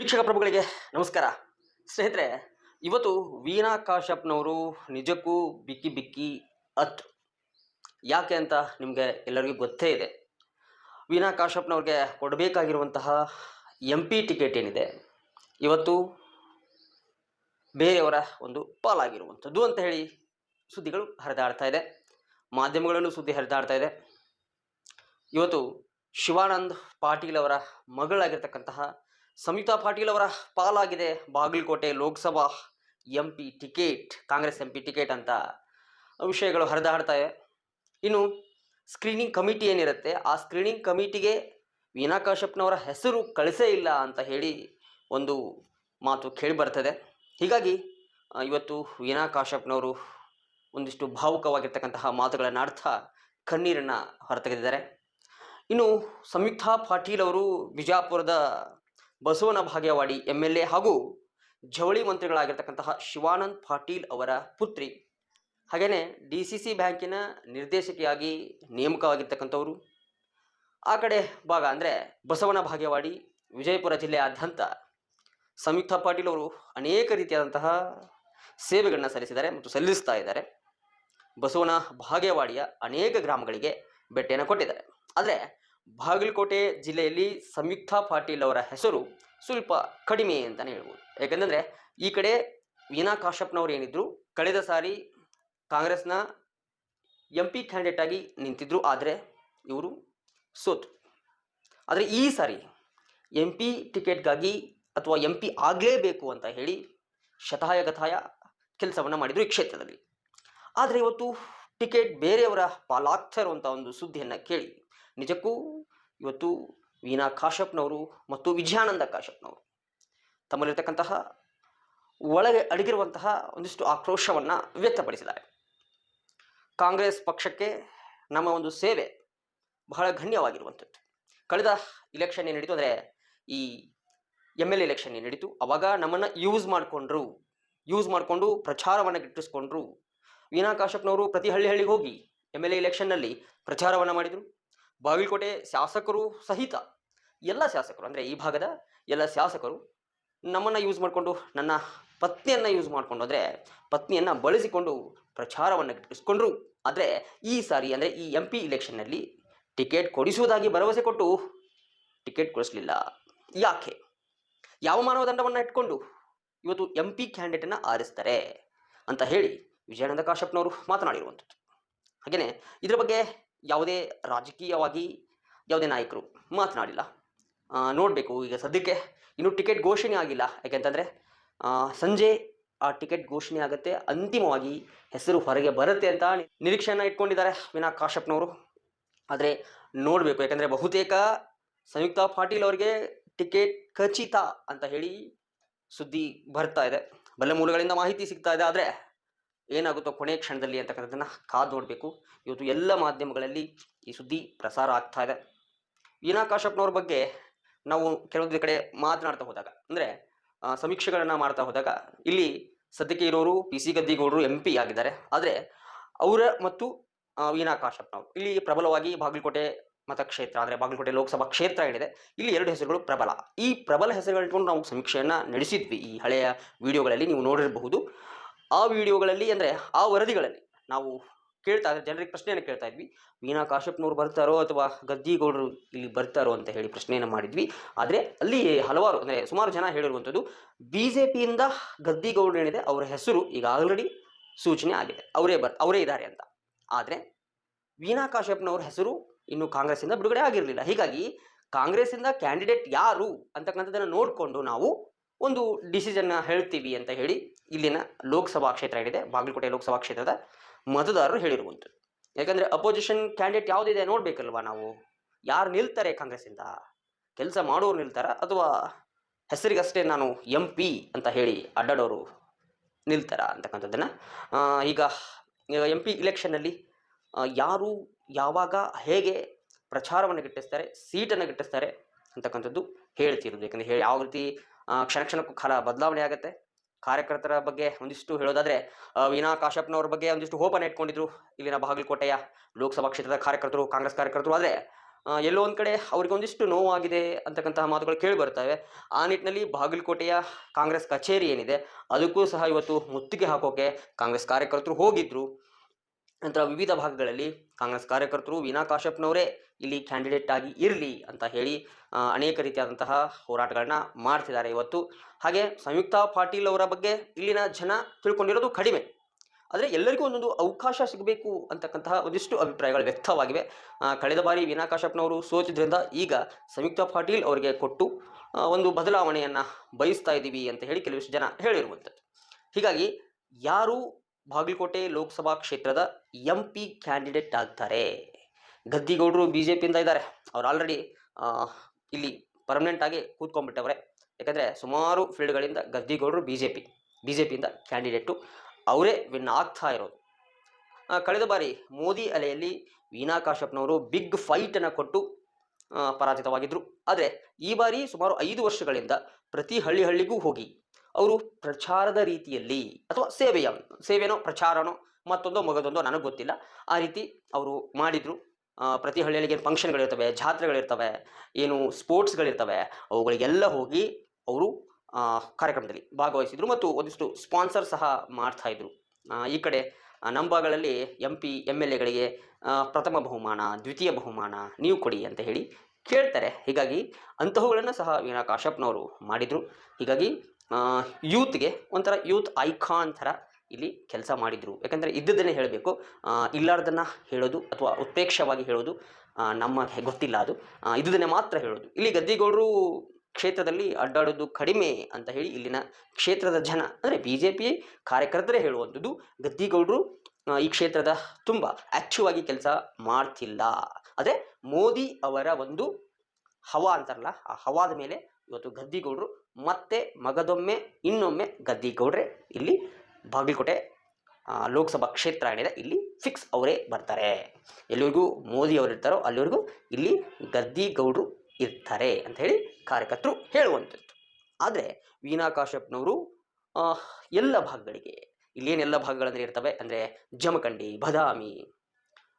ವೀಕ್ಷಕ ಪ್ರಭುಗಳಿಗೆ ನಮಸ್ಕಾರ. ಸ್ನೇಹಿತರೆ, ಇವತ್ತು ವೀಣಾ ಕಾಶ್ಯಪ್ನವರು ನಿಜಕ್ಕೂ ಬಿಕ್ಕಿ ಬಿಕ್ಕಿ ಅತ್ ಯಾಕೆ ಅಂತ ನಿಮಗೆ ಎಲ್ಲರಿಗೂ ಗೊತ್ತೇ ಇದೆ. ವೀಣಾ ಕಾಶ್ಯಪ್ನವ್ರಿಗೆ ಕೊಡಬೇಕಾಗಿರುವಂತಹ ಎಂ ಪಿ ಟಿಕೆಟ್ ಏನಿದೆ, ಇವತ್ತು ಬೇರೆಯವರ ಒಂದು ಪಾಲಾಗಿರುವಂಥದ್ದು ಅಂತ ಹೇಳಿ ಸುದ್ದಿಗಳು ಹರಿದಾಡ್ತಾ ಇದೆ. ಮಾಧ್ಯಮಗಳಲ್ಲೂ ಸುದ್ದಿ ಹರಿದಾಡ್ತಾ ಇದೆ. ಇವತ್ತು ಶಿವಾನಂದ್ ಪಾಟೀಲ್ ಅವರ ಮಗಳಾಗಿರ್ತಕ್ಕಂತಹ ಸಂಯುಕ್ತಾ ಪಾಟೀಲ್ ಅವರ ಪಾಲಾಗಿದೆ Bagalkot Lok Sabha M P ticket, Congress M P ticket ಅಂತ. ವಿಷಯಗಳು ಹರಿದಾಡ್ತವೆ ಇನ್ನು ಸ್ಕ್ರೀನಿಂಗ್ ಕಮಿಟಿ ಏನಿರುತ್ತೆ, ಆ ಸ್ಕ್ರೀನಿಂಗ್ ಕಮಿಟಿಗೆ ವೀನಾ ಕಾಶ್ಯಪ್ನವರ ಹೆಸರು ಕಳಿಸೇ ಇಲ್ಲ ಅಂತ ಹೇಳಿ ಒಂದು ಮಾತು ಕೇಳಿ ಬರ್ತದೆ ಹೀಗಾಗಿ ಇವತ್ತು ವೀನಾ ಕಾಶ್ಯಪ್ನವರು ಒಂದಿಷ್ಟು ಭಾವುಕವಾಗಿರ್ತಕ್ಕಂತಹ ಮಾತುಗಳನ್ನು ಆಡ್ತಾ ಕಣ್ಣೀರನ್ನು ಹೊರತೆಗೆದಿದ್ದಾರೆ. ಇನ್ನು ಸಂಯುಕ್ತಾ ಪಾಟೀಲ್ ಅವರು ಬಿಜಾಪುರದ ಬಸವನ ಭಾಗ್ಯವಾಡಿ ಎಂ ಎಲ್ ಎ ಹಾಗೂ ಜವಳಿ ಮಂತ್ರಿಗಳಾಗಿರ್ತಕ್ಕಂತಹ ಶಿವಾನಂದ್ ಪಾಟೀಲ್ ಅವರ ಪುತ್ರಿ. ಹಾಗೆಯೇ ಡಿ ಸಿ ಸಿ ಬ್ಯಾಂಕಿನ ನಿರ್ದೇಶಕಿಯಾಗಿ ನೇಮಕವಾಗಿರ್ತಕ್ಕಂಥವರು. ಆ ಕಡೆ ಭಾಗ ಅಂದರೆ ಬಸವನ ಭಾಗ್ಯವಾಡಿ, ವಿಜಯಪುರ ಜಿಲ್ಲೆಯಾದ್ಯಂತ ಸಂಯುಕ್ತ ಪಾಟೀಲ್ ಅವರು ಅನೇಕ ರೀತಿಯಾದಂತಹ ಸೇವೆಗಳನ್ನ ಸಲ್ಲಿಸಿದ್ದಾರೆ ಮತ್ತು ಸಲ್ಲಿಸ್ತಾ ಇದ್ದಾರೆ. ಬಸವನ ಭಾಗ್ಯವಾಡಿಯ ಅನೇಕ ಗ್ರಾಮಗಳಿಗೆ ಭೇಟಿಯನ್ನು ಕೊಟ್ಟಿದ್ದಾರೆ. ಆದರೆ ಬಾಗಲಕೋಟೆ ಜಿಲ್ಲೆಯಲ್ಲಿ ಸಂಯುಕ್ತಾ ಪಾಟೀಲ್ ಅವರ ಹೆಸರು ಸ್ವಲ್ಪ ಕಡಿಮೆ ಅಂತಲೇ ಹೇಳ್ಬೋದು. ಯಾಕಂದರೆ ಈ ಕಡೆ ವೀನಾ ಕಾಶ್ಯಪ್ನವ್ರು ಏನಿದ್ರು, ಕಳೆದ ಸಾರಿ ಕಾಂಗ್ರೆಸ್ನ ಎಂ ಪಿ ಕ್ಯಾಂಡಿಡೇಟ್ ಆಗಿ ನಿಂತಿದ್ರು. ಆದರೆ ಇವರು ಸೋತು. ಆದರೆ ಈ ಸಾರಿ ಎಂ ಪಿ ಟಿಕೆಟ್ಗಾಗಿ ಅಥವಾ ಎಂ ಪಿ ಆಗಲೇಬೇಕು ಅಂತ ಹೇಳಿ ಶತಾಯಗತಾಯ ಕೆಲಸವನ್ನು ಮಾಡಿದರು ಈ ಕ್ಷೇತ್ರದಲ್ಲಿ. ಆದರೆ ಇವತ್ತು ಟಿಕೆಟ್ ಬೇರೆಯವರ ಪಾಲಾಗ್ತಾ ಇರುವಂಥ ಒಂದು ಸುದ್ದಿಯನ್ನು ಕೇಳಿ ನಿಜಕ್ಕೂ ಇವತ್ತು ವೀನಾ ಕಾಶಪ್ನವರು ಮತ್ತು ವಿಜಯಾನಂದ ಕಾಶಪ್ನವರು ತಮ್ಮಲ್ಲಿರ್ತಕ್ಕಂತಹ ಒಳಗೆ ಅಡಗಿರುವಂತಹ ಒಂದಿಷ್ಟು ಆಕ್ರೋಶವನ್ನು ವ್ಯಕ್ತಪಡಿಸಿದ್ದಾರೆ. ಕಾಂಗ್ರೆಸ್ ಪಕ್ಷಕ್ಕೆ ನಮ್ಮ ಒಂದು ಸೇವೆ ಬಹಳ ಗಣ್ಯವಾಗಿರುವಂಥದ್ದು. ಕಳೆದ ಇಲೆಕ್ಷನ್ ಏನು ನಡೀತು ಅಂದರೆ ಈ ಎಂ ಎಲ್ ಎಲೆಕ್ಷನ್ ಏನು ನಡೀತು? ಅವಾಗ ನಮ್ಮನ್ನು ಯೂಸ್ ಮಾಡಿಕೊಂಡ್ರು ಯೂಸ್ ಮಾಡಿಕೊಂಡು ಪ್ರಚಾರವನ್ನು ಗಿಟ್ಟಿಸ್ಕೊಂಡ್ರು ವೀನಾ ಕಾಶಪ್ನವರು ಪ್ರತಿ ಹಳ್ಳಿ ಹಳ್ಳಿಗೆ ಹೋಗಿ ಎಂ ಎಲ್ ಎ ಎಲೆಕ್ಷನ್ನಲ್ಲಿ ಪ್ರಚಾರವನ್ನು ಮಾಡಿದರು. ಬಾಗಲಕೋಟೆ ಶಾಸಕರು ಸಹಿತ ಎಲ್ಲ ಶಾಸಕರು, ಅಂದರೆ ಈ ಭಾಗದ ಎಲ್ಲ ಶಾಸಕರು ನಮ್ಮನ್ನು ಯೂಸ್ ಮಾಡಿಕೊಂಡು, ನನ್ನ ಪತ್ನಿಯನ್ನು ಯೂಸ್ ಮಾಡಿಕೊಂಡು ಅಂದರೆ ಪತ್ನಿಯನ್ನು ಬಳಸಿಕೊಂಡು ಪ್ರಚಾರವನ್ನು ಗಿಟ್ಟಿಸ್ಕೊಂಡ್ರು ಆದರೆ ಈ ಸಾರಿ, ಅಂದರೆ ಈ ಎಂ ಪಿ ಇಲೆಕ್ಷನ್ನಲ್ಲಿ ಟಿಕೆಟ್ ಕೊಡಿಸುವುದಾಗಿ ಭರವಸೆ ಕೊಟ್ಟು ಟಿಕೆಟ್ ಕೊಡಿಸಲಿಲ್ಲ. ಯಾಕೆ? ಯಾವ ಮಾನವದಂಡವನ್ನು ಇಟ್ಕೊಂಡು ಇವತ್ತು ಎಂ ಪಿ ಕ್ಯಾಂಡಿಡೇಟನ್ನು ಆರಿಸ್ತಾರೆ ಅಂತ ಹೇಳಿ ವಿಜಯಾನಂದ ಕಾಶಪ್ಪನವರು ಮಾತನಾಡಿರುವಂಥದ್ದು. ಹಾಗೆಯೇ ಇದರ ಬಗ್ಗೆ ಯಾವುದೇ ರಾಜಕೀಯವಾಗಿ ಯಾವುದೇ ನಾಯಕರು ಮಾತನಾಡಿಲ್ಲ. ನೋಡಬೇಕು ಈಗ ಸದ್ಯಕ್ಕೆ ಇನ್ನೂ ಟಿಕೆಟ್ ಘೋಷಣೆ ಆಗಿಲ್ಲ. ಯಾಕೆಂತಂದರೆ ಸಂಜೆ ಆ ಟಿಕೆಟ್ ಘೋಷಣೆ ಆಗುತ್ತೆ. ಅಂತಿಮವಾಗಿ ಹೆಸರು ಹೊರಗೆ ಬರುತ್ತೆ ಅಂತ ನಿರೀಕ್ಷೆಯನ್ನು ಇಟ್ಕೊಂಡಿದ್ದಾರೆ ವಿನಾ ಕಾಶಪ್ನವರು ಆದರೆ ನೋಡಬೇಕು, ಯಾಕಂದರೆ ಬಹುತೇಕ ಸಂಯುಕ್ತ ಪಾಟೀಲ್ ಅವರಿಗೆ ಟಿಕೆಟ್ ಖಚಿತ ಅಂತ ಹೇಳಿ ಸುದ್ದಿ ಬರ್ತಾ ಇದೆ. ಬಲ್ಲ ಮೂಲಗಳಿಂದ ಮಾಹಿತಿ ಸಿಗ್ತಾ ಇದೆ. ಆದರೆ ಏನಾಗುತ್ತೋ ಕೊನೆ ಕ್ಷಣದಲ್ಲಿ ಅಂತಕ್ಕಂಥದ್ದನ್ನು ಕಾದು ನೋಡಬೇಕು ಇವತ್ತು ಎಲ್ಲ ಮಾಧ್ಯಮಗಳಲ್ಲಿ ಈ ಸುದ್ದಿ ಪ್ರಸಾರ ಆಗ್ತಾ ಇದೆ. ವೀನಾ ಕಾಶ್ಯಪ್ನವ್ರ ಬಗ್ಗೆ ನಾವು ಕೆಲವೊಂದು ಕಡೆ ಮಾತನಾಡ್ತಾ ಹೋದಾಗ, ಅಂದರೆ ಸಮೀಕ್ಷೆಗಳನ್ನು ಮಾಡ್ತಾ ಹೋದಾಗ ಇಲ್ಲಿ ಸದ್ಯಕ್ಕೆ ಇರೋರು ಪಿ ಸಿ ಗದ್ದಿಗೌಡರು ಎಂ ಪಿ ಆಗಿದ್ದಾರೆ. ಆದರೆ, ಅವರ ಮತ್ತು ವೀನಾ ಕಾಶಪ್ನವ್ರು ಇಲ್ಲಿ ಪ್ರಬಲವಾಗಿ ಬಾಗಲಕೋಟೆ ಮತಕ್ಷೇತ್ರ, ಅಂದರೆ ಬಾಗಲಕೋಟೆ ಲೋಕಸಭಾ ಕ್ಷೇತ್ರ ಏನಿದೆ, ಇಲ್ಲಿ ಎರಡು ಹೆಸರುಗಳು ಪ್ರಬಲ. ಈ ಪ್ರಬಲ ಹೆಸರುಗಳಿಟ್ಕೊಂಡು ನಾವು ಸಮೀಕ್ಷೆಯನ್ನು ನಡೆಸಿದ್ವಿ. ಈ ಹಳೆಯ ವಿಡಿಯೋಗಳಲ್ಲಿ ನೀವು ನೋಡಿರಬಹುದು. ಆ ವಿಡಿಯೋಗಳಲ್ಲಿ ಅಂದರೆ ಆ ವರದಿಗಳಲ್ಲಿ ನಾವು ಕೇಳ್ತಾ ಇದ್ರೆ ಜನರಿಗೆ ಪ್ರಶ್ನೆಯನ್ನು ಕೇಳ್ತಾ ಇದ್ವಿ. ವೀಣಾ ಕಾಶ್ಯಪ್ನವ್ರು ಬರ್ತಾರೋ ಅಥವಾ ಗದ್ದಿಗೌಡರು ಇಲ್ಲಿ ಬರ್ತಾರೋ ಅಂತ ಹೇಳಿ ಪ್ರಶ್ನೆಯನ್ನು ಮಾಡಿದ್ವಿ. ಆದರೆ ಅಲ್ಲಿ ಹಲವಾರು ಅಂದರೆ ಸುಮಾರು ಜನ ಹೇಳಿರುವಂಥದ್ದು ಬಿ ಜೆ ಪಿಯಿಂದ ಗದ್ದಿಗೌಡರು ಏನಿದೆ ಅವರ ಹೆಸರು ಈಗ ಆಲ್ರೆಡಿ ಸೂಚನೆ ಆಗಿದೆ. ಅವರೇ ಬರ್, ಅವರೇ ಇದ್ದಾರೆ ಅಂತ. ಆದರೆ ವೀಣಾ ಕಾಶ್ಯಪ್ನವ್ರ ಹೆಸರು ಇನ್ನು ಕಾಂಗ್ರೆಸ್ಸಿಂದ ಬಿಡುಗಡೆ ಆಗಿರಲಿಲ್ಲ. ಹೀಗಾಗಿ ಕಾಂಗ್ರೆಸ್ಸಿಂದ ಕ್ಯಾಂಡಿಡೇಟ್ ಯಾರು ಅಂತಕ್ಕಂಥದ್ದನ್ನು ನೋಡಿಕೊಂಡು ನಾವು ಒಂದು ಡಿಸಿಷನ್ನ ಹೇಳ್ತೀವಿ ಅಂತ ಹೇಳಿ ಇಲ್ಲಿನ ಲೋಕಸಭಾ ಕ್ಷೇತ್ರ ಏನಿದೆ, ಬಾಗಲಕೋಟೆ ಲೋಕಸಭಾ ಕ್ಷೇತ್ರದ ಮತದಾರರು ಹೇಳಿರುವಂಥದ್ದು. ಯಾಕಂದರೆ ಅಪೋಸಿಷನ್ ಕ್ಯಾಂಡಿಡೇಟ್ ಯಾವುದಿದೆ ನೋಡಬೇಕಲ್ವಾ ನಾವು? ಯಾರು ನಿಲ್ತಾರೆ ಕಾಂಗ್ರೆಸ್ಸಿಂದ? ಕೆಲಸ ಮಾಡೋರು ನಿಲ್ತಾರ ಅಥವಾ ಹೆಸರಿಗಷ್ಟೇ ನಾನು ಎಂ ಪಿ ಅಂತ ಹೇಳಿ ಅಡ್ಡಾಡೋರು ನಿಲ್ತಾರ ಅಂತಕ್ಕಂಥದ್ದನ್ನು? ಈಗ ಎಂ ಪಿ ಇಲೆಕ್ಷನ್ನಲ್ಲಿ ಯಾರು ಯಾವಾಗ ಹೇಗೆ ಪ್ರಚಾರವನ್ನು ಗಿಟ್ಟಿಸ್ತಾರೆ, ಸೀಟನ್ನು ಗಿಟ್ಟಿಸ್ತಾರೆ ಅಂತಕ್ಕಂಥದ್ದು ಹೇಳ್ತಿರೋದು. ಯಾಕಂದರೆ ಹೇಳಿ ಯಾವ ರೀತಿ ಕ್ಷಣ ಕ್ಷಣಕ್ಕೂ ಕಾಲ ಬದಲಾವಣೆ ಆಗುತ್ತೆ. ಕಾರ್ಯಕರ್ತರ ಬಗ್ಗೆ ಒಂದಿಷ್ಟು ಹೇಳೋದಾದರೆ ವೀನಾ ವೀಣಾ ಕಾಶ್ಯಪ್ನವ್ರ ಬಗ್ಗೆ ಒಂದಿಷ್ಟು ಹೋಪನ್ನು ಇಟ್ಕೊಂಡಿದ್ರು ಇಲ್ಲಿನ ಬಾಗಲಕೋಟೆಯ ಲೋಕಸಭಾ ಕ್ಷೇತ್ರದ ಕಾರ್ಯಕರ್ತರು, ಕಾಂಗ್ರೆಸ್ ಕಾರ್ಯಕರ್ತರು. ಆದರೆ ಎಲ್ಲೋ ಒಂದು ಕಡೆ ಅವ್ರಿಗೆ ಒಂದಿಷ್ಟು ನೋವಾಗಿದೆ ಅಂತಕ್ಕಂತಹ ಮಾತುಗಳು ಕೇಳಿ ಬರ್ತವೆ. ಆ ನಿಟ್ಟಿನಲ್ಲಿ ಬಾಗಲಕೋಟೆಯ ಕಾಂಗ್ರೆಸ್ ಕಚೇರಿ ಏನಿದೆ, ಅದಕ್ಕೂ ಸಹ ಇವತ್ತು ಮುತ್ತಿಗೆ ಹಾಕೋಕೆ ಕಾಂಗ್ರೆಸ್ ಕಾರ್ಯಕರ್ತರು ಹೋಗಿದ್ರು. ನಂತರ ವಿವಿಧ ಭಾಗಗಳಲ್ಲಿ ಕಾಂಗ್ರೆಸ್ ಕಾರ್ಯಕರ್ತರು ವೀನಾ ಕಾಶ್ಯಪ್ನವರೇ ಇಲ್ಲಿ ಕ್ಯಾಂಡಿಡೇಟ್ ಆಗಿ ಇರಲಿ ಅಂತ ಹೇಳಿ ಅನೇಕ ರೀತಿಯಾದಂತಹ ಹೋರಾಟಗಳನ್ನ ಮಾಡ್ತಿದ್ದಾರೆ ಇವತ್ತು. ಹಾಗೆ ಸಂಯುಕ್ತ ಪಾಟೀಲ್ ಅವರ ಬಗ್ಗೆ ಇಲ್ಲಿನ ಜನ ತಿಳ್ಕೊಂಡಿರೋದು ಕಡಿಮೆ. ಆದರೆ ಎಲ್ಲರಿಗೂ ಒಂದೊಂದು ಅವಕಾಶ ಸಿಗಬೇಕು ಅಂತಕ್ಕಂತಹ ಒಂದಿಷ್ಟು ಅಭಿಪ್ರಾಯಗಳು ವ್ಯಕ್ತವಾಗಿವೆ. ಕಳೆದ ಬಾರಿ ವೀನಾ ಕಾಶ್ಯಪ್ನವರು ಸೋತಿದ್ರಿಂದ ಈಗ ಸಂಯುಕ್ತ ಪಾಟೀಲ್ ಅವರಿಗೆ ಕೊಟ್ಟು ಒಂದು ಬದಲಾವಣೆಯನ್ನು ಬಯಸ್ತಾ ಇದ್ದೀವಿ ಅಂತ ಹೇಳಿ ಕೆಲವಿಷ್ಟು ಜನ ಹೇಳಿರುವಂಥದ್ದು ಹೀಗಾಗಿ ಯಾರು ಬಾಗಲಕೋಟೆ ಲೋಕಸಭಾ ಕ್ಷೇತ್ರದ ಎಂ ಪಿ ಕ್ಯಾಂಡಿಡೇಟ್ ಆಗ್ತಾರೆ. ಗದ್ದಿಗೌಡರು ಬಿ ಜೆ ಪಿಯಿಂದ ಇದ್ದಾರೆ. ಅವ್ರು ಆಲ್ರೆಡಿ ಇಲ್ಲಿ ಪರ್ಮನೆಂಟ್ ಆಗಿ ಕೂತ್ಕೊಂಡ್ಬಿಟ್ಟವ್ರೆ. ಯಾಕಂದರೆ ಸುಮಾರು ಫೀಲ್ಡ್ಗಳಿಂದ Gaddigoudar B J P B J ಪಿಯಿಂದ candidate ಅವರೇ ವಿನ್ ಆಗ್ತಾ ಇರೋದು. ಕಳೆದ ಬಾರಿ ಮೋದಿ ಅಲೆಯಲ್ಲಿ ವೀನಾ ಕಾಶ್ಯಪ್ನವರು ಬಿಗ್ ಫೈಟನ್ನು ಕೊಟ್ಟು ಪರಾಜಿತವಾಗಿದ್ದರು ಆದರೆ ಈ ಬಾರಿ ಸುಮಾರು ಐದು ವರ್ಷಗಳಿಂದ ಪ್ರತಿ ಹಳ್ಳಿ ಹಳ್ಳಿಗೂ ಹೋಗಿ ಅವರು ಪ್ರಚಾರದ ರೀತಿಯಲ್ಲಿ ಅಥವಾ ಸೇವೆಯ, ಸೇವೆನೋ, ಪ್ರಚಾರನೋ ಮತ್ತೊಂದೋ ಮಗದೊಂದೋ ನನಗೆ ಗೊತ್ತಿಲ್ಲ. ಆ ರೀತಿ ಅವರು ಮಾಡಿದರು. ಪ್ರತಿ ಹಳ್ಳಿಯಲ್ಲಿ ಏನು ಫಂಕ್ಷನ್ಗಳಿರ್ತವೆ, ಜಾತ್ರೆಗಳಿರ್ತವೆ, ಏನು ಸ್ಪೋರ್ಟ್ಸ್ಗಳಿರ್ತವೆ, ಅವುಗಳಿಗೆಲ್ಲ ಹೋಗಿ ಅವರು ಕಾರ್ಯಕ್ರಮದಲ್ಲಿ ಭಾಗವಹಿಸಿದರು ಮತ್ತು ಒಂದಿಷ್ಟು ಸ್ಪಾನ್ಸರ್ ಸಹ ಮಾಡ್ತಾಯಿದ್ರು ಈ ಕಡೆ ನಮ್ಮ ಭಾಗಗಳಲ್ಲಿ ಎಂ ಪಿ ಎಂ ಎಲ್ ಎಗಳಿಗೆ ಪ್ರಥಮ ಬಹುಮಾನ, ದ್ವಿತೀಯ ಬಹುಮಾನ, ನೀವು ಕೊಡಿ ಅಂತ ಹೇಳಿ ಕೇಳ್ತಾರೆ. ಹೀಗಾಗಿ ಅಂತಹವುಗಳನ್ನು ಸಹ ವೀಣಾ ಕಾಶ್ಯಪ್ನವರು ಮಾಡಿದರು. ಹೀಗಾಗಿ ಯೂತ್ಗೆ ಒಂಥರ ಯೂತ್ ಐಕಾನ್ ಥರ ಇಲ್ಲಿ ಕೆಲಸ ಮಾಡಿದರು. ಯಾಕಂದರೆ ಇದ್ದದ್ದನ್ನೇ ಹೇಳಬೇಕು. ಇಲ್ಲಾರ್ದನ್ನು ಹೇಳೋದು ಅಥವಾ ಉತ್ಪ್ರೇಕ್ಷವಾಗಿ ಹೇಳೋದು ನಮ್ಮ ಗೊತ್ತಿಲ್ಲ ಅದು. ಇದ್ದುದನ್ನೇ ಮಾತ್ರ ಹೇಳೋದು. ಇಲ್ಲಿ ಗದ್ದಿಗೌಡರು ಕ್ಷೇತ್ರದಲ್ಲಿ ಅಡ್ಡಾಡೋದು ಕಡಿಮೆ ಅಂತ ಹೇಳಿ ಇಲ್ಲಿನ ಕ್ಷೇತ್ರದ ಜನ, ಅಂದರೆ ಬಿ ಜೆ ಪಿ ಕಾರ್ಯಕರ್ತರೇ ಹೇಳುವಂಥದ್ದು ಗದ್ದಿಗೌಡರು ಈ ಕ್ಷೇತ್ರದ ತುಂಬ ಆಕ್ಟಿವ್ ಆಗಿ ಕೆಲಸ ಮಾಡ್ತಿಲ್ಲ. ಅದೇ ಮೋದಿ ಅವರ ಒಂದು ಹವಾ ಅಂತಾರಲ್ಲ, ಆ ಹವಾದ ಮೇಲೆ ಇವತ್ತು ಗದ್ದಿಗೌಡರು, ಮತ್ತೆ ಮಗದೊಮ್ಮೆ, ಇನ್ನೊಮ್ಮೆ ಗದ್ದಿಗೌಡ್ರೆ ಇಲ್ಲಿ ಬಾಗಲಕೋಟೆ ಲೋಕಸಭಾ ಕ್ಷೇತ್ರ ಏನಿದೆ ಇಲ್ಲಿ ಫಿಕ್ಸ್ ಅವರೇ ಬರ್ತಾರೆ. ಎಲ್ಲಿವರೆಗೂ ಮೋದಿ ಅವರು ಇರ್ತಾರೋ ಅಲ್ಲಿವರೆಗೂ ಇಲ್ಲಿ ಗದ್ದಿಗೌಡರು ಇರ್ತಾರೆ ಅಂತ ಹೇಳಿ ಕಾರ್ಯಕರ್ತರು ಹೇಳುವಂಥದ್ದು. ಆದರೆ ವೀಣಾ ಕಾಶ್ಯಪ್ನವರು ಎಲ್ಲ ಭಾಗಗಳಿಗೆ ಇಲ್ಲೇನೆಲ್ಲ ಭಾಗಗಳಂದರೆ ಇರ್ತವೆ ಅಂದರೆ ಜಮಖಂಡಿ, ಬದಾಮಿ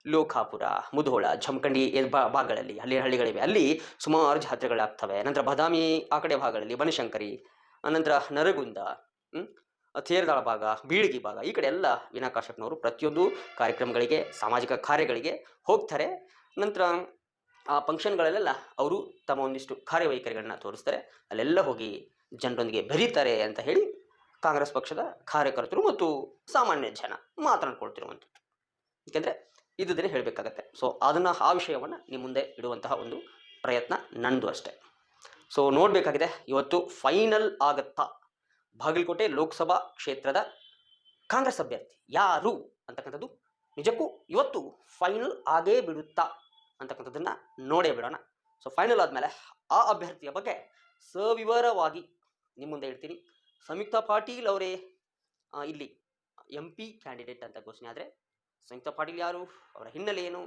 ಲೋಕಾಪುರ, ಮುಧೋಳ, ಜಮಖಂಡಿ ಭಾಗಗಳಲ್ಲಿ ಅಲ್ಲಿ ಹಳ್ಳಿಗಳಿವೆ. ಅಲ್ಲಿ ಸುಮಾರು ಜಾತ್ರೆಗಳಾಗ್ತವೆ ನಂತರ ಬದಾಮಿ ಆ ಕಡೆ ಭಾಗಗಳಲ್ಲಿ ಬನಶಂಕರಿ ನಂತರ ನರಗುಂದ ತೇರದಾಳ ಭಾಗ, ಬೀಳಗಿ ಭಾಗ, ಈ ಕಡೆ ಎಲ್ಲ ವೀಣಾ ಕಾಶ್ಯಪ್ನವರು ಪ್ರತಿಯೊಂದು ಕಾರ್ಯಕ್ರಮಗಳಿಗೆ, ಸಾಮಾಜಿಕ ಕಾರ್ಯಗಳಿಗೆ ಹೋಗ್ತಾರೆ. ನಂತರ ಆ ಫಂಕ್ಷನ್ಗಳಲ್ಲೆಲ್ಲ ಅವರು ತಮ್ಮ ಒಂದಿಷ್ಟು ಕಾರ್ಯವೈಖರಿಗಳನ್ನ ತೋರಿಸ್ತಾರೆ. ಅಲ್ಲೆಲ್ಲ ಹೋಗಿ ಜನರೊಂದಿಗೆ ಬೆರೀತಾರೆ ಅಂತ ಹೇಳಿ ಕಾಂಗ್ರೆಸ್ ಪಕ್ಷದ ಕಾರ್ಯಕರ್ತರು ಮತ್ತು ಸಾಮಾನ್ಯ ಜನ ಮಾತನಾಡ್ಕೊಳ್ತಿರುವಂಥದ್ದು. ಏಕೆಂದರೆ ಇದ್ದುದನ್ನೇ ಹೇಳಬೇಕಾಗತ್ತೆ. ಸೊ ಅದನ್ನು, ಆ ವಿಷಯವನ್ನು ನಿಮ್ಮ ಮುಂದೆ ಇಡುವಂತಹ ಒಂದು ಪ್ರಯತ್ನ ನಂದು ಅಷ್ಟೇ. ಸೊ ನೋಡಬೇಕಾಗಿದೆ, ಇವತ್ತು ಫೈನಲ್ ಆಗತ್ತಾ? ಬಾಗಲಕೋಟೆ ಲೋಕಸಭಾ ಕ್ಷೇತ್ರದ ಕಾಂಗ್ರೆಸ್ ಅಭ್ಯರ್ಥಿ ಯಾರು ಅಂತಕ್ಕಂಥದ್ದು ನಿಜಕ್ಕೂ ಇವತ್ತು ಫೈನಲ್ ಆಗೇ ಬಿಡುತ್ತಾ ಅಂತಕ್ಕಂಥದ್ದನ್ನು ನೋಡೇ ಬಿಡೋಣ. ಸೊ ಫೈನಲ್ ಆದಮೇಲೆ ಆ ಅಭ್ಯರ್ಥಿಯ ಬಗ್ಗೆ ಸವಿವರವಾಗಿ ನಿಮ್ಮ ಮುಂದೆ ಇಡ್ತೀನಿ. ಸಂಯುಕ್ತ ಪಾಟೀಲ್ ಅವರೇ ಇಲ್ಲಿ ಎಂ ಪಿ ಕ್ಯಾಂಡಿಡೇಟ್ ಅಂತ ಘೋಷಣೆ ಆದರೆ ಸಂಯುಕ್ತ ಪಾಟೀಲ್ ಯಾರು? ಅವರ ಹಿನ್ನೆಲೆ ಏನು?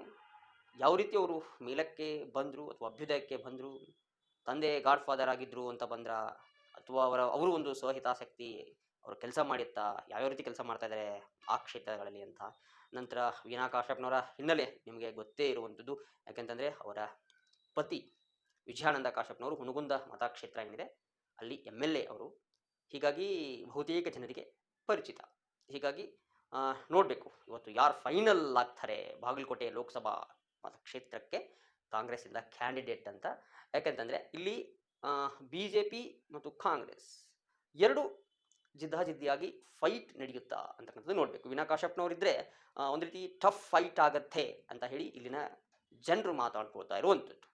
ಯಾವ ರೀತಿ ಅವರು ಮೇಲಕ್ಕೆ ಬಂದರು ಅಥವಾ ಅಭ್ಯುದಯಕ್ಕೆ ಬಂದರು? ತಂದೆ ಗಾಡ್ ಫಾದರ್ ಆಗಿದ್ದರು ಅಂತ ಬಂದ್ರ ಅಥವಾ ಅವರ, ಅವರು ಒಂದು ಸ್ವಹಿತಾಸಕ್ತಿ ಅವರು ಕೆಲಸ ಮಾಡಿತ್ತಾ ಯಾವ್ಯಾವ ರೀತಿ ಕೆಲಸ ಮಾಡ್ತಾ ಇದ್ದಾರೆ ಆ ಕ್ಷೇತ್ರಗಳಲ್ಲಿ ಅಂತ. ನಂತರ ವೀಣಾ ಕಾಶ್ಯಪ್ನವರ ಹಿನ್ನೆಲೆ ನಿಮಗೆ ಗೊತ್ತೇ ಇರುವಂಥದ್ದು ಯಾಕೆಂತಂದರೆ ಅವರ ಪತಿ ವಿಜಯಾನಂದ ಕಾಶ್ಯಪ್ನವರು ಹುಣಗುಂದ ಮತಕ್ಷೇತ್ರ ಏನಿದೆ, ಅಲ್ಲಿ ಎಂ ಎಲ್ ಎ ಅವರು ಹೀಗಾಗಿ ಬಹುತೇಕ ಜನರಿಗೆ ಪರಿಚಿತ. ಹೀಗಾಗಿ ನೋಡಬೇಕು. ಇವತ್ತು ಯಾರು ಫೈನಲ್ ಆಗ್ತಾರೆ ಬಾಗಲಕೋಟೆ ಲೋಕಸಭಾ ಮತಕ್ಷೇತ್ರಕ್ಕೆ ಕಾಂಗ್ರೆಸ್ಸಿಂದ ಕ್ಯಾಂಡಿಡೇಟ್ ಅಂತ. ಯಾಕಂತಂದರೆ ಇಲ್ಲಿ ಬಿ ಜೆ ಪಿ ಮತ್ತು ಕಾಂಗ್ರೆಸ್ ಎರಡು ಜಿದ್ದಾಜಿದ್ದಿಯಾಗಿ ಫೈಟ್ ನಡೆಯುತ್ತಾ ಅಂತಕ್ಕಂಥದ್ದು ನೋಡಬೇಕು. ವಿನಾ ಕಾಶ್ಯಪ್ನವರಿದ್ದರೆ ಒಂದು ರೀತಿ ಟಫ್ ಫೈಟ್ ಆಗತ್ತೆ ಅಂತ ಹೇಳಿ ಇಲ್ಲಿನ ಜನರು ಮಾತಾಡ್ಕೊಳ್ತಾ ಇರುವಂಥದ್ದು.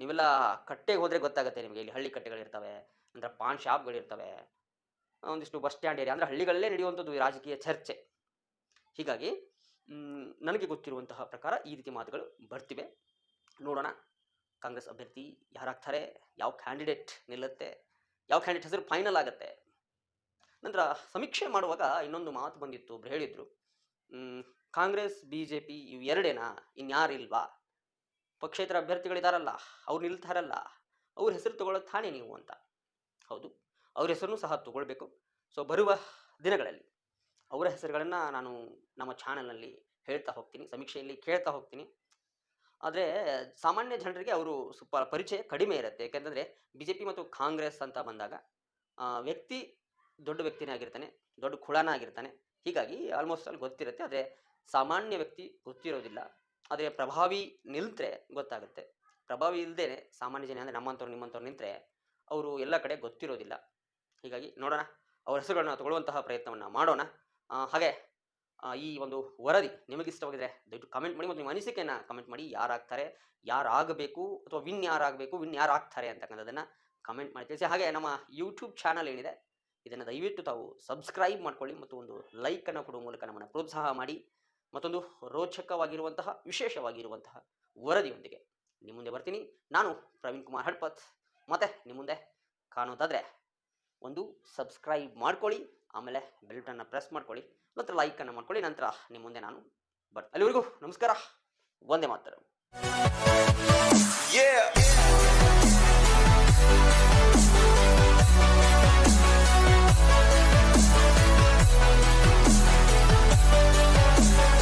ನೀವೆಲ್ಲ ಕಟ್ಟೆಗೆ ಹೋದರೆ ಗೊತ್ತಾಗುತ್ತೆ ನಿಮಗೆ. ಇಲ್ಲಿ ಹಳ್ಳಿ ಕಟ್ಟೆಗಳಿರ್ತವೆ ನಂತರ ಪಾನ್ ಶಾಪ್ಗಳಿರ್ತವೆ ಒಂದಿಷ್ಟು ಬಸ್ ಸ್ಟ್ಯಾಂಡ್ ಏರಿಯಾ ಅಂದರೆ ಹಳ್ಳಿಗಳಲ್ಲೇ ನಡೆಯುವಂಥದ್ದು ರಾಜಕೀಯ ಚರ್ಚೆ. ಹೀಗಾಗಿ ನನಗೆ ಗೊತ್ತಿರುವಂತಹ ಪ್ರಕಾರ ಈ ರೀತಿ ಮಾತುಗಳು ಬರ್ತಿವೆ. ನೋಡೋಣ. ಕಾಂಗ್ರೆಸ್ ಅಭ್ಯರ್ಥಿ ಯಾರಾಗ್ತಾರೆ, ಯಾವ ಕ್ಯಾಂಡಿಡೇಟ್ ನಿಲ್ಲುತ್ತೆ, ಯಾವ ಕ್ಯಾಂಡಿಡೇಟ್ ಹೆಸರು ಫೈನಲ್ ಆಗುತ್ತೆ. ನಂತರ ಸಮೀಕ್ಷೆ ಮಾಡುವಾಗ ಇನ್ನೊಂದು ಮಾತು ಬಂದಿತ್ತು. ಒಬ್ರು ಹೇಳಿದರು ಕಾಂಗ್ರೆಸ್ ಬಿ ಜೆ ಪಿ ಇವು ಎರಡೇನಾ? ಇನ್ಯಾರಿಲ್ವಾ? ಪಕ್ಷೇತರ ಅಭ್ಯರ್ಥಿಗಳಿದಾರಲ್ಲ ಅವ್ರು ನಿಲ್ತಾರಲ್ಲ, ಅವ್ರ ಹೆಸರು ತಗೊಳ್ಳೋದು ತಾನೇ ನೀವು ಅಂತ. ಹೌದು, ಅವ್ರ ಹೆಸರನ್ನು ಸಹ ತಗೊಳ್ಬೇಕು. ಸೊ ಬರುವ ದಿನಗಳಲ್ಲಿ ಅವರ ಹೆಸರುಗಳನ್ನು ನಾನು ನಮ್ಮ ಚಾನಲ್ನಲ್ಲಿ ಹೇಳ್ತಾ ಹೋಗ್ತೀನಿ, ಸಮೀಕ್ಷೆಯಲ್ಲಿ ಕೇಳ್ತಾ ಹೋಗ್ತೀನಿ. ಆದರೆ ಸಾಮಾನ್ಯ ಜನರಿಗೆ ಅವರು ಸ್ವಲ್ಪ ಪರಿಚಯ ಕಡಿಮೆ ಇರುತ್ತೆ. ಯಾಕೆಂದರೆ ಬಿ ಜೆ ಪಿ ಮತ್ತು ಕಾಂಗ್ರೆಸ್ ಅಂತ ಬಂದಾಗ ವ್ಯಕ್ತಿ ದೊಡ್ಡ ವ್ಯಕ್ತಿನೇ ಆಗಿರ್ತಾನೆ, ದೊಡ್ಡ ಕುಳನ ಆಗಿರ್ತಾನೆ. ಹೀಗಾಗಿ ಆಲ್ಮೋಸ್ಟ್ ಅಲ್ಲಿ ಗೊತ್ತಿರುತ್ತೆ. ಆದರೆ ಸಾಮಾನ್ಯ ವ್ಯಕ್ತಿ ಗೊತ್ತಿರೋದಿಲ್ಲ. ಆದರೆ ಪ್ರಭಾವಿ ನಿಲ್ತರೆ ಗೊತ್ತಾಗುತ್ತೆ. ಪ್ರಭಾವಿ ಇಲ್ಲದೇ ಸಾಮಾನ್ಯ ಜನ ಅಂದರೆ ನಮ್ಮಂಥವ್ರು, ನಿಮ್ಮಂಥವ್ರು ನಿಂತರೆ ಅವರು ಎಲ್ಲ ಕಡೆ ಗೊತ್ತಿರೋದಿಲ್ಲ. ಹೀಗಾಗಿ ನೋಡೋಣ, ಅವರ ಹೆಸರುಗಳನ್ನ ತಗೊಳ್ಳುವಂತಹ ಪ್ರಯತ್ನವನ್ನು ಮಾಡೋಣ. ಹಾಗೆ ಈ ಒಂದು ವರದಿ ನಿಮಗೆ ಇಷ್ಟವಾಗಿದ್ರೆ ದಯವಿಟ್ಟು ಕಮೆಂಟ್ ಮಾಡಿ ಮತ್ತು ನಿಮ್ಮ ಅನಿಸಿಕೆಯನ್ನು ಕಮೆಂಟ್ ಮಾಡಿ ಯಾರಾಗ್ತಾರೆ ಯಾರಾಗಬೇಕು ಅಥವಾ ವಿನ್ ಯಾರಾಗಬೇಕು ವಿನ್ ಯಾರು ಆಗ್ತಾರೆ ಅಂತಕ್ಕಂಥದ್ದನ್ನು ಕಮೆಂಟ್ ಮಾಡಿ ತಿಳಿಸಿ. ಹಾಗೆ ನಮ್ಮ ಯೂಟ್ಯೂಬ್ ಚಾನಲ್ ಏನಿದೆ, ಇದನ್ನು ದಯವಿಟ್ಟು ತಾವು ಸಬ್ಸ್ಕ್ರೈಬ್ ಮಾಡ್ಕೊಳ್ಳಿ ಮತ್ತು ಒಂದು ಲೈಕನ್ನು ಕೊಡುವ ಮೂಲಕ ನಮ್ಮನ್ನು ಪ್ರೋತ್ಸಾಹ ಮಾಡಿ ಮತ್ತೊಂದು ರೋಚಕವಾಗಿರುವಂತಹ, ವಿಶೇಷವಾಗಿರುವಂತಹ ವರದಿಯೊಂದಿಗೆ ನಿಮ್ಮ ಮುಂದೆ ಬರ್ತೀನಿ. ನಾನು ಪ್ರವೀಣ್ ಕುಮಾರ್ ಹಡ್ಪತ್. ಮತ್ತೆ ನಿಮ್ಮ ಮುಂದೆ ಕಾಣೋದಾದರೆ ಒಂದು ಸಬ್ಸ್ಕ್ರೈಬ್ ಮಾಡ್ಕೊಳ್ಳಿ. ಆಮೇಲೆ ಬೆಲ್ಟನ್ನು ಪ್ರೆಸ್ ಮಾಡ್ಕೊಳ್ಳಿ ಮತ್ತು ಲೈಕನ್ನು ಮಾಡ್ಕೊಳ್ಳಿ. ನಂತರ ನಿಮ್ಮ ಮುಂದೆ ನಾನು ಬರ್ತೀನಿ ಅಲ್ಲಿವರೆಗೂ ನಮಸ್ಕಾರ. ಒಂದೇ Yeah.